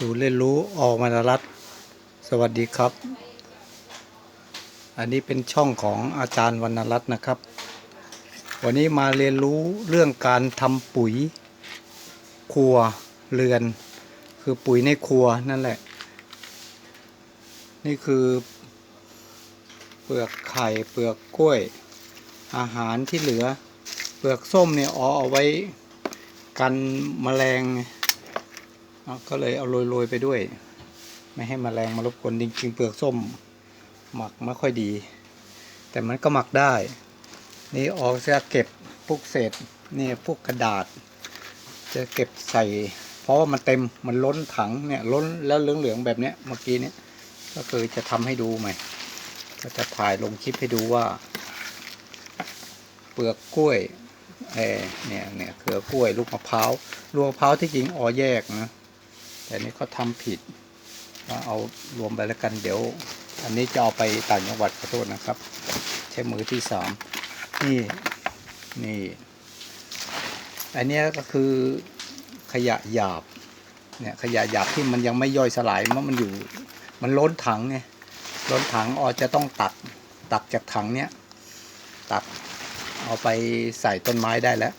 ศูนย์เรียนรู้ออกมานรัฐสวัสดีครับ อันนี้เป็นช่องของอาจารย์วรรณรัตน์นะครับ วันนี้มาเรียนรู้เรื่องการทำปุ๋ย ครัวเรือน คือปุ๋ยในครัวนั่นแหละ นี่คือเปลือกไข่เปลือกกล้วย อาหารที่เหลือ เปลือกส้มเนี่ยอ๋อเอาไว้กันแมลง ก็เลยเอาโรยๆไปด้วย ไม่ให้มแมลงมารบกวนจริงๆเปลือกส้ม หมักไม่ค่อยดี แต่มันก็หมักได้ นี่ออกจะเก็บพวกเศษนี่พวกกระดาษ จะเก็บใส่ เพราะว่ามันเต็มมันล้นถังเนี่ยล้นแล้วเหลืองๆแบบเนี้ยเมื่อกี้เนี้ยก็คือจะทำให้ดูใหม่ ก็จะถ่ายลงคลิปให้ดูว่า เปลือกกล้วยเอเนี่ยเนี่ยเขือกล้วยลูกมะพร้าวลูกมะพร้าวที่จริงออแยกนะ แต่นี่เขาทำผิดก็เอารวมไปแล้วกันเดี๋ยว อันนี้จะเอาไปต่างจังหวัดขอโทษนะครับ ใช้มือที่สามนี่นี่ อันนี้ก็คือขยะหยาบเนี่ยขยะหยาบที่มันยังไม่ย่อยสลายมันมันอยู่ มันล้นถังไงล้นถังออจะต้องตักตักจากถังเนี้ยตักเอาไปใส่ต้นไม้ได้แล้ว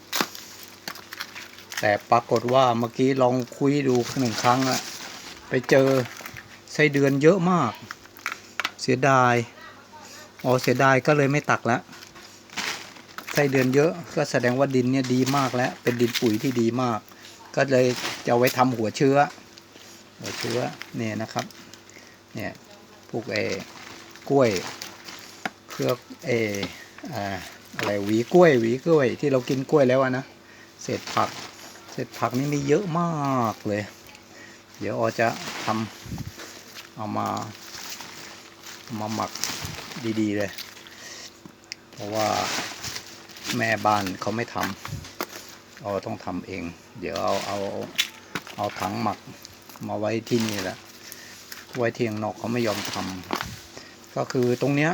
แต่ปรากฏว่าเมื่อกี้ลองคุยดูหนึ่งครั้งอะไปเจอไส้เดือนเยอะมาก เสียดายอ๋อเสียดายก็เลยไม่ตักแล้วไส้เดือนเยอะก็แสดงว่าดินเนี่ยดีมากแล้ว เป็นดินปุ๋ยที่ดีมาก ก็เลยจะไว้ทำหัวเชื้อ หัวเชื้อเนี่ยนะครับเนี่ยพวกเอกล้วยเครือเอออะไรหวีกล้วยหวีกล้วยที่เรากินกล้วยแล้วอะนะเศษผัก เศษผักนี่มีเยอะมากเลย เดี๋ยวออจะทำเอามาามาหมักดีๆเลย เพราะว่าแม่บ้านเขาไม่ทำเออต้องทำเอง เดี๋ยวเอาเอาเอาถังหมักมาไว้ที่นี่แหละ ไว้เทียงนอกเขาไม่ยอมทำก็คือตรงเนี้ย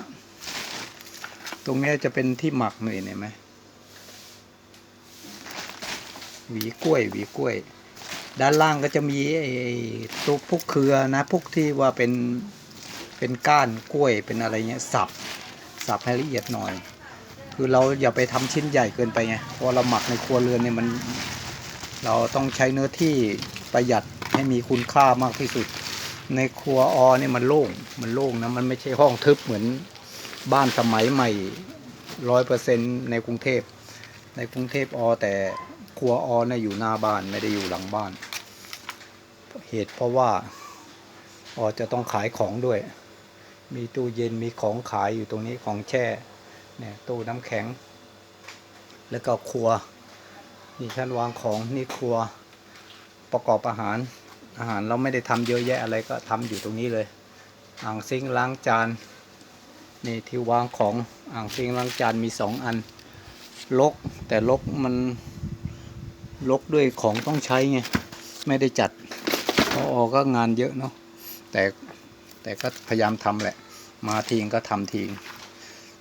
ตรงเนี้ยจะเป็นที่หมักหน่อยเห็นไหม หวีกล้วยหวีกล้วย ด้านล่างก็จะมีไอ้ตัวพวกเครือนะพวกที่ว่าเป็นเป็นก้านกล้วยเป็นอะไรเงี้ยสับสับให้ละเอียดหน่อย คือเราอย่าไปทำชิ้นใหญ่เกินไปไงเพราะเราหมักในครัวเรือนเนี่ยมัน เราต้องใช้เนื้อที่ประหยัดให้มีคุณค่ามากที่สุด ในครัวอเนี่ยมันโล่งมันโล่งนะมันไม่ใช่ห้องทึบเหมือนบ้านสมัยใหม่ร้อยเปอร์เซ็นในกรุงเทพในกรุงเทพอแต่ ครัวออนะอยู่หน้าบ้านไม่ได้อยู่หลังบ้าน เหตุเพราะว่าออจะต้องขายของด้วย มีตู้เย็นมีของขายอยู่ตรงนี้ของแช่เนี่ยตู้น้ำแข็ง แล้วก็ครัวนี่ชั้นวางของนี่ครัวประกอบอาหารอาหารเราไม่ได้ทำเยอะแยะอะไรก็ทำอยู่ตรงนี้เลย อ่างซิงล้างจานนี่ที่วางของอ่างซิงล้างจานมีสองอันลกแต่ลกมัน ลกด้วยของต้องใช้ไง ไม่ได้จัดพออก็งานเยอะเนาะแต่แต่ก็พยายามทำแหละ มาทีงก็ทำทีง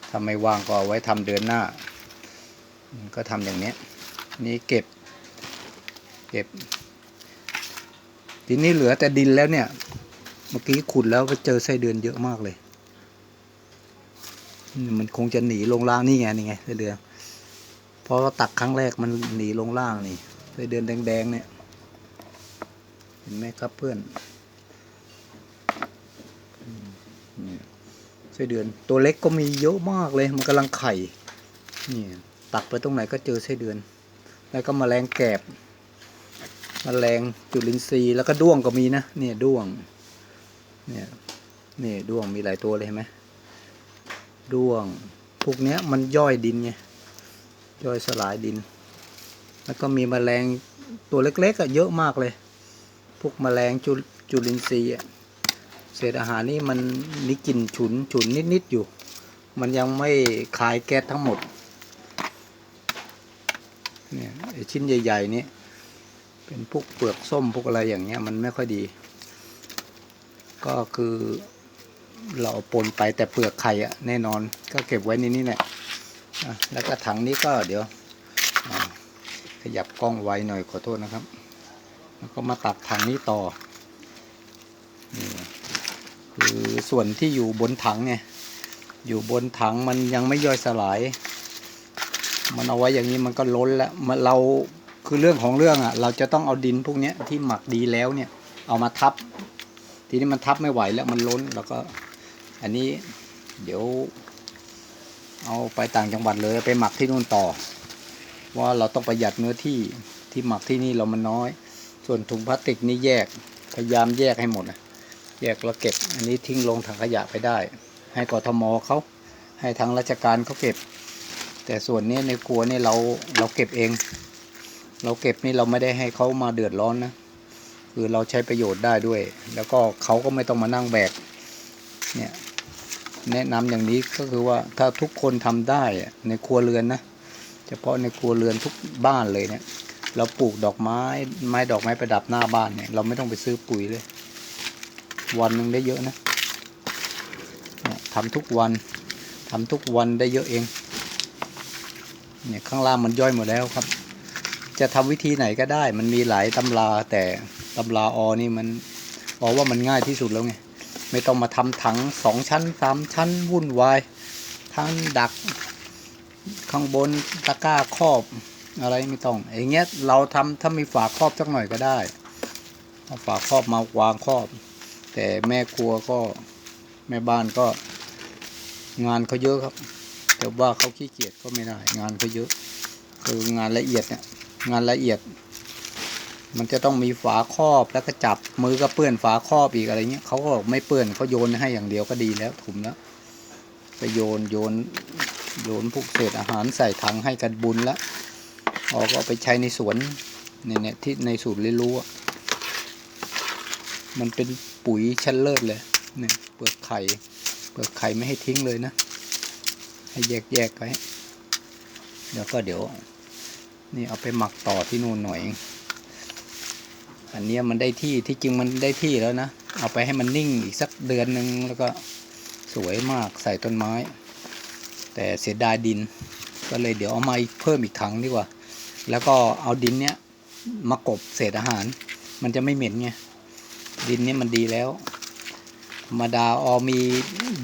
ถ้าไม่ว่างก็เอาไว้ทำเดือนหน้า ก็ทำอย่างเนี้ยนี่เก็บ เก็บ ทีนี้เหลือแต่ดินแล้วเนี่ย เมื่อกี้ขุดแล้วไปเจอไส้เดือนเยอะมากเลยมันคงจะหนีลงล่างนี่ไงนี่ไงไส้เดือนพอเราตักครั้งแรกมันหนีลงล่างนี่ ไส้เดือนแดงๆเนี่ย เห็นไหมครับเพื่อนอืมนี่ไส้เดือนตัวเล็กก็มีเยอะมากเลย มันกำลังไข่นี่ตักไปตรงไหนก็เจอไส้เดือน แล้วก็มแมลงแกบมแมลงจุลินทรีย์แล้วก็ด้วงก็มีนะเนี่ยด้วง เนี่ยนี่ด้วงมีหลายตัวเลยเห็นไหมด้วงพวกเนี้ยมันย่อยดินไงย่อยสลายดิน แล้วก็มีแมลงตัวเล็กๆอะเยอะมากเลย พวกแมลงจุจลินทรีย์อะเศษอาหารนี่มันมีกลิ่นฉุนฉุนนิดๆอยู่ มันยังไม่คายแก๊สทั้งหมดเนี่ยไอชิ้นใหญ่ๆนี้เป็นพวกเปลือกส้มพวกอะไรอย่างเงี้ยมันไม่ค่อยดี ก็คือเราปนไปแต่เปลือกไข่อะแน่นอนก็เก็บไว้ในนี้แหละแล้วก็ถังนี้ก็เดี๋ยว ขยับกล้องไว้หน่อยขอโทษนะครับ แล้วก็มาตักถังนี้ต่อนี่คือส่วนที่อยู่บนถังไงอยู่บนถังมันยังไม่ย่อยสลาย มันเอาไว้อย่างนี้มันก็ล้นแล้วมันเราคือเรื่องของเรื่องอะ เราจะต้องเอาดินพวกนี้ที่หมักดีแล้วเนี่ย เอามาทับ ทีนี้มันทับไม่ไหวแล้วมันล้นแล้วก็ อันนี้เดี๋ยว เอาไปต่างจังหวัดเลยไปหมักที่นู่นต่อ ว่าเราต้องประหยัดเนื้อที่ที่หมักที่นี่เรามันน้อย ส่วนถุงพลาสติกนี่แยกพยายามแยกให้หมดนะแยกแล้วเก็บ อันนี้ทิ้งลงถังขยะไปได้ ให้กทมเขาให้ทางราชการเขาเก็บ แต่ส่วนนี้ในครัวนี่เราเราเก็บเอง เราเก็บนี่เราไม่ได้ให้เขามาเดือดร้อนนะคือเราใช้ประโยชน์ได้ด้วย แล้วก็เขาก็ไม่ต้องมานั่งแบกเนี่ยแนะนำอย่างนี้ก็คือว่าถ้าทุกคนทำได้ในครัวเรือนนะ เฉพาะในครัวเรือนทุกบ้านเลยเนี่ย เราปลูกดอกไม้ไม้ดอกไม้ประดับหน้าบ้านเนี่ย เราไม่ต้องไปซื้อปุ๋ยเลย วันหนึ่งได้เยอะนะทำทุกวันทำทุกวันได้เยอะเอง เนี่ยข้างล่างมันย่อยหมดแล้วครับ จะทำวิธีไหนก็ได้ มันมีหลายตำราแต่ตำราออนี่มันออว่ามันง่ายที่สุดแล้วไง ไม่ต้องมาทำถังสองชั้นสามชั้นวุ่นวายทั้งดัก ข้างบนตะกร้าครอบอะไรไม่ต้องอย่างเงี้ยเราทำถ้ามีฝาครอบสักหน่อยก็ได้เอาฝาครอบมาวางครอบ แต่แม่ครัวก็แม่บ้านก็ งานเขาเยอะครับ แต่ว่าเขาขี้เกียจก็ไม่ได้ งานเขาเยอะ คืองานละเอียดเนี่ยงานละเอียด มันจะต้องมีฝาครอบแล้วก็จับมือก็เปื้อนฝาครอบอีกอะไรเงี้ยเขาก็ไม่เปื้อนเขาโยนให้อย่างเดียวก็ดีแล้วถุมแล้วไปโยนโยน โยนพวกเศษอาหารใส่ถังให้กันบุญล้วออกก็เอาไปใช้ในสวนเนี่ยเนี่ยที่ในสูตรเรียนรู้มันเป็นปุ๋ยชั้นเลิศเลยเนี่ยเปลือกไข่เปลือกไข่ไม่ให้ทิ้งเลยนะ ให้แยกแยกไว้เดี๋ยวก็เดี๋ยวนี่เอาไปหมักต่อที่นู่นหน่อย อันเนี้ยมันได้ที่ที่จริงมันได้ที่แล้วนะ เอาไปให้มันนิ่งอีกสักเดือนหนึ่งแล้วก็สวยมากใส่ต้นไม้ แต่เสียดายดิน ก็เลยเดี๋ยวเอามาเพิ่มอีกถังดีกว่า แล้วก็เอาดินเนี้ยมากบเศษอาหาร มันจะไม่เหม็นไง ดินเนี้ยมันดีแล้ว ธรรมดาออมี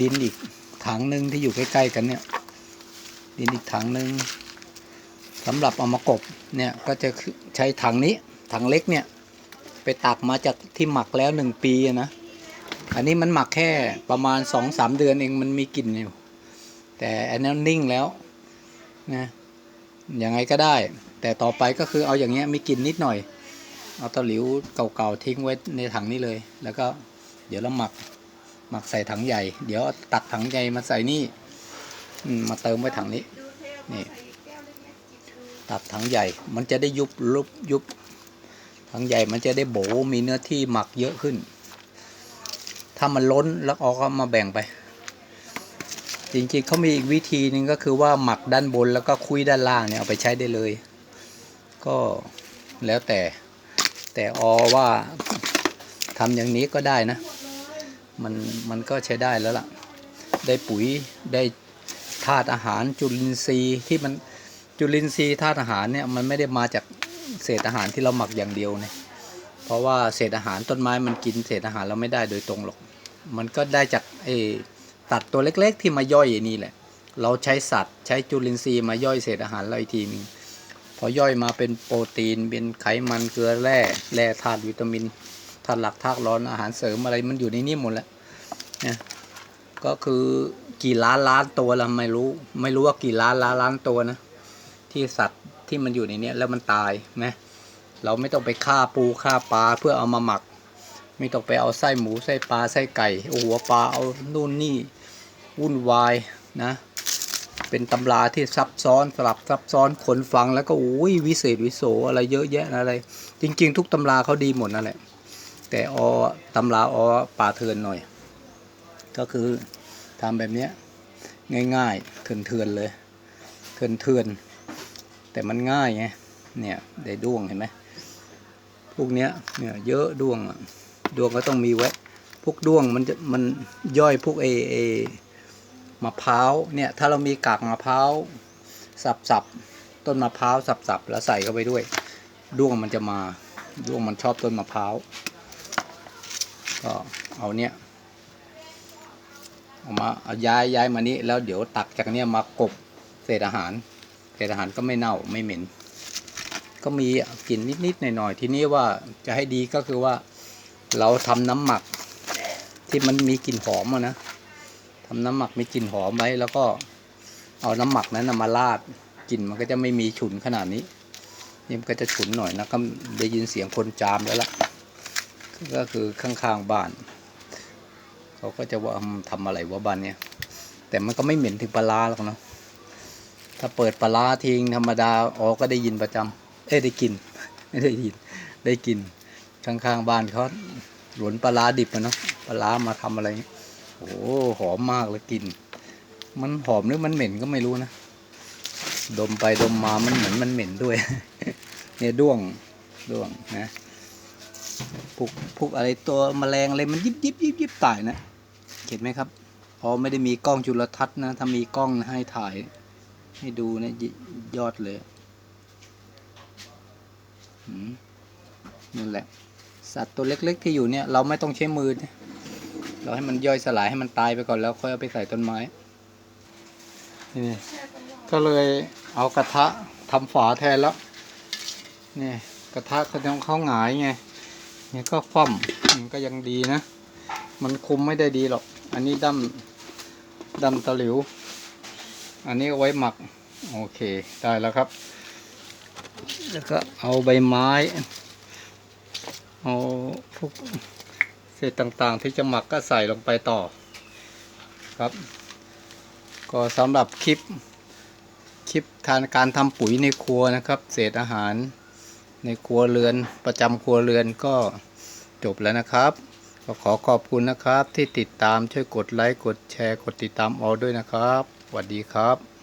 ดินอีกถังหนึ่งที่อยู่ใกล้ๆกันเนี่ย ดินอีกถังหนึ่งสำหรับเอามากบเนี่ยก็จะใช้ถังนี้ถังเล็กเนี่ยไปตักมาจากที่หมักแล้วหนึ่งปีนะ อันนี้มันหมักแค่ประมาณสองสามเดือนเองมันมีกลิ่นอยู่ แต่อันนั้นนิ่งแล้วนะยังไงก็ได้ แต่ต่อไปก็คือเอาอย่างเงี้ยมีกลิ่นนิดหน่อย เอาตะหลิวเก่าๆทิ้งไว้ในถังนี้เลย แล้วก็เดี๋ยวเราหมักหมักใส่ถังใหญ่ เดี๋ยวตักถังใหญ่มาใส่นี่มาเติมไว้ถังนี้นี่ตักถังใหญ่ มันจะได้ยุบลุบยุบถังใหญ่มันจะได้โบมีเนื้อที่หมักเยอะขึ้น ถ้ามันล้นแล้วเอาก็มาแบ่งไป จริงๆเขามีอีกวิธีหนึ่งก็คือว่าหมักด้านบนแล้วก็คุยด้านล่างเนี่ยเอาไปใช้ได้เลย ก็แล้วแต่ แต่อว่าทำอย่างนี้ก็ได้นะ มันมันก็ใช้ได้แล้วล่ะ ได้ปุ๋ยได้ธาตุอาหารจุลินทรีย์ที่มันจุลินทรีย์ธาตุอาหารเนี่ยมันไม่ได้มาจากเศษอาหารที่เราหมักอย่างเดียวเนี่ยเพราะว่าเศษอาหารต้นไม้มันกินเศษอาหารเราไม่ได้โดยตรงหรอก มันก็ได้จากเออ ตัดตัวเล็ก ๆ ที่มาย่อยนี่แหละ เราใช้สัตว์ ใช้จุลินทรีย์มาย่อยเศษอาหารเราอีกทีนึงพอย่อยมาเป็นโปรตีน เป็นไขมันเกลือแร่แร่ธาตุวิตามินธาตุหลักธาตุร้อนอาหารเสริมอะไรมันอยู่ในนี้หมดแล้วนี่ยก็คือกี่ล้านล้านตัวเราไม่รู้ ไม่รู้ว่ากี่ล้านล้านล้านตัวนะ ที่สัตว์ที่มันอยู่ในนี้แล้วมันตายนะเราไม่ต้องไปฆ่าปูฆ่าปลาเพื่อเอามาหมัก ไม่ต้องไปเอาไส้หมูไส้ปลาไส้ไก่หัวปลาเอานู่นนี่ วุ่นวายนะเป็นตำราที่ซับซ้อนสลับซับซ้อนคนฟังแล้วก็อุ้ยวิเศษวิโสอะไรเยอะแยะอะไร จริง ๆ ทุกตำราเขาดีหมดนั่นแหละแต่อตำราอป่าเถื่อนหน่อย ก็คือทำแบบเนี้ยง่ายๆเถื่อนๆเลยเถื่อนๆแต่มันง่ายไงเนี่ยได้ด้วงเห็นไหมพวกเนี้ยเนี่ยเยอะด้วงอะด้วงก็ต้องมีไว้พวกด้วงมันจะมันย่อยพวกเอเอ มะพร้าวเนี่ยถ้าเรามีกากมะพร้าวสับๆต้นมะพร้าวสับๆแล้วใส่เข้าไปด้วยด้วงมันจะมาด้วงมันชอบต้นมะพร้าวก็เอาเนี้ยเอามาเอาย้ายย้ายมานี้แล้วเดี๋ยวตักจากเนี้ยมากบเศษอาหารเศษอาหารก็ไม่เน่าไม่เหม็น ก็มีกลิ่นนิดๆหน่อยๆทีนี้ว่าจะให้ดีก็คือว่าเราทำน้ำหมักที่มันมีกลิ่นหอมอะนะ ทำน้ำหมักมีกลิ่นหอมไว้แล้วก็เอาน้ำหมักนั้นนะมาราดกลิ่นมันก็จะไม่มีฉุนขนาดนี้นี่มันก็จะฉุนหน่อยนะก็ได้ยินเสียงคนจามแล้วล่ะ ก็คือข้างๆบ้าน เขาก็จะว่าอืมทำอะไรวะบ้านเนี้ยแต่มันก็ไม่เหม็นถึงปลาหรอกเนาะถ้าเปิดปลาทิ้งธรรมดาอ๋อก็ได้ยินประจำเอ้ได้กินไม่ได้ยินได้กินข้างๆบ้านเขาหลวนปลาดิบอะเนาะปลามาทำอะไรเงี้ย โอ้หอมมากเลยกลินมันหอมหรือมันเหม็นก็ไม่รู้นะ ดมไปดมมามันเหมือนมันเหม็นด้วย เนี่ยด้วงด้วงนะพวกพวกอะไรตัวแมลงอะไรมันยิบยิบยิบยิบตายนะ เห็นไหมครับพอไม่ได้มีกล้องจุลทรรศน์นะ ถ้ามีกล้องให้ถ่าย ให้ดูนะยอดเลยนั่นแหละ สัตว์ตัวเล็ก ๆ ที่อยู่เนี่ย เราไม่ต้องใช้มือนะ เราให้มันย่อยสลายให้มันตายไปก่อนแล้วค่อยเอาไปใส่ต้นไม้นี่ก็เลยเอากระทะทำฝาแทนแล้วนี่กระทะเขาต้องเขาหงายไงนี่ก็คว่ำมันก็ยังดีนะ มันคุมไม่ได้ดีหรอก อันนี้ดำดำตะหลิว อันนี้เอาไว้หมัก โอเคได้แล้วครับ แล้วก็เอาใบไม้ เอาพวก เศษต่างๆ ที่จะหมักก็ใส่ลงไปต่อครับ ก็สำหรับคลิปคลิปทานการทำปุ๋ยในครัวนะครับ เศษอาหารในครัวเรือนประจำครัวเรือนก็จบแล้วนะครับก็ขอขอบคุณนะครับที่ติดตามช่วยกดไลค์กดแชร์กดติดตามออด้วยนะครับสวัสดีครับ